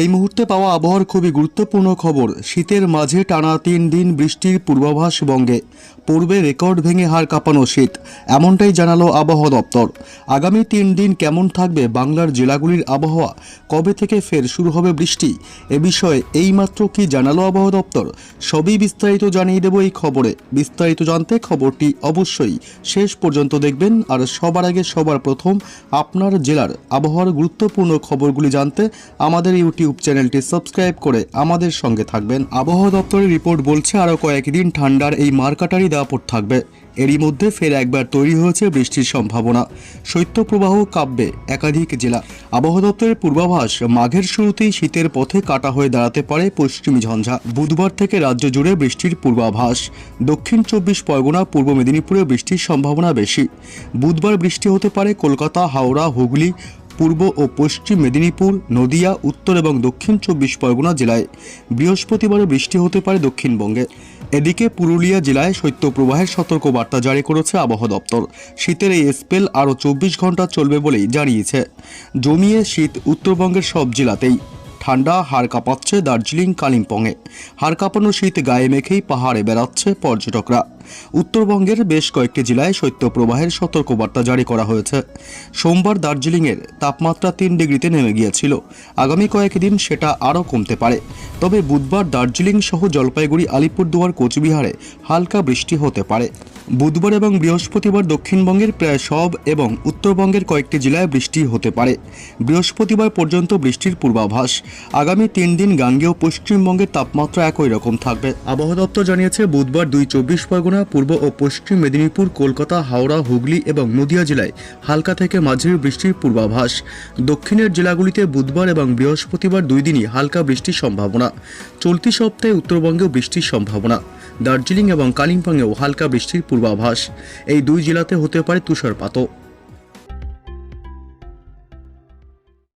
এই মুহূর্তে পাওয়া আবহাওয়ার খুবই গুরুত্বপূর্ণ খবর, শীতের মাঝে টানা তিন দিন বৃষ্টির পূর্বাভাস বঙ্গে। পূর্বে রেকর্ড ভেঙে হাড় কাঁপানো শীত, এমনটাই জানালো আবহাওয়া দপ্তর। আগামী তিন দিন কেমন থাকবে বাংলার জেলাগুলির আবহাওয়া? কবে থেকে ফের শুরু হবে বৃষ্টি? এ বিষয়ে এইমাত্র কি জানালো আবহাওয়া দপ্তর? সবই বিস্তারিত জানিয়ে দেব এই খবরে। বিস্তারিত জানতে খবরটি অবশ্যই শেষ পর্যন্ত দেখবেন, আর সবার আগে সবার প্রথম আপনার জেলার আবহাওয়ার গুরুত্বপূর্ণ খবরগুলি জানতে আমাদের ইউটিউব চ্যানেলটি সাবস্ক্রাইব করে আমাদের সঙ্গে থাকবেন। আবহাওয়া দপ্তরের রিপোর্ট বলছে, আরও কয়েকদিন ঠান্ডার এই মারকাটারি দাপট থাকবে। এরই মধ্যে ফের একবার তৈরি হয়েছে বৃষ্টির সম্ভাবনা। শৈত্যপ্রবাহ কাব্যে একাধিক জেলা। আবহাওয়া দপ্তরের পূর্বাভাস, মাঘের শুরুতেই শীতের পথে কাটা হয়ে দাঁড়াতে পারে পশ্চিমী ঝঞ্ঝা। বুধবার থেকে রাজ্য জুড়ে বৃষ্টির পূর্বাভাস। দক্ষিণ চব্বিশ পরগনা, পূর্ব মেদিনীপুরে বৃষ্টির সম্ভাবনা বেশি। বুধবার বৃষ্টি হতে পারে কলকাতা, হাওড়া, হুগলি পূর্ব ও পশ্চিম মেদিনীপুর, নদিয়া, উত্তর এবং দক্ষিণ চব্বিশ পরগনা জেলায় বৃহস্পতিবারে বৃষ্টি হতে পারে দক্ষিণবঙ্গে। এদিকে পুরুলিয়া জেলায় শৈত্যপ্রবাহের সতর্কবার্তা জারি করেছে আবহাওয়া দপ্তর। শীতের এই স্পেল আরও চব্বিশ ঘণ্টা চলবে বলেই জানিয়েছে। জমিয়ে শীত উত্তরবঙ্গের সব জেলাতেই। ঠান্ডা হাড় কাঁপাচ্ছে দার্জিলিং, কালিম্পংয়ে। হাড় কাঁপানো শীত গায়ে মেখেই পাহাড়ে বেড়াচ্ছে পর্যটকরা। উত্তরবঙ্গের বেশ কয়েকটি জেলায় শৈত্যপ্রবাহের সতর্কবার্তা জারি করা হয়েছে। সোমবার দার্জিলিংয়ের তাপমাত্রা তিন ডিগ্রিতে নেমে গিয়েছিল। আগামী কয়েকদিন সেটা আরও কমতে পারে। তবে বুধবার দার্জিলিং সহ জলপাইগুড়ি, আলিপুরদুয়ার, কোচবিহারে হালকা বৃষ্টি হতে পারে। বুধবার এবং বৃহস্পতিবার দক্ষিণবঙ্গের প্রায় সব এবং উত্তরবঙ্গের কয়েকটি জেলায় বৃষ্টি হতে পারে। বৃহস্পতিবার পর্যন্ত বৃষ্টির পূর্বাভাস। আগামী তিন দিন গাঙ্গেয় পশ্চিমবঙ্গের তাপমাত্রা একই রকম থাকবে। আবহাওয়া দপ্তর জানিয়েছে, বুধবার দুই চব্বিশ পরগনা পূর্ব ও পশ্চিম মেদিনীপুর, কলকাতা, হাওড়া, হুগলি এবং নদিয়া জেলায় হালকা থেকে মাঝারি বৃষ্টির পূর্বাভাস। দক্ষিণের জেলাগুলিতে বুধবার এবং বৃহস্পতিবার দুই দিনই হালকা বৃষ্টির সম্ভাবনা। চলতি সপ্তাহে উত্তরবঙ্গেও বৃষ্টির সম্ভাবনা। দার্জিলিং এবং কালিম্পংয়েও হালকা বৃষ্টির পূর্বাভাস। এই দুই জেলাতে হতে পারে তুষারপাতও।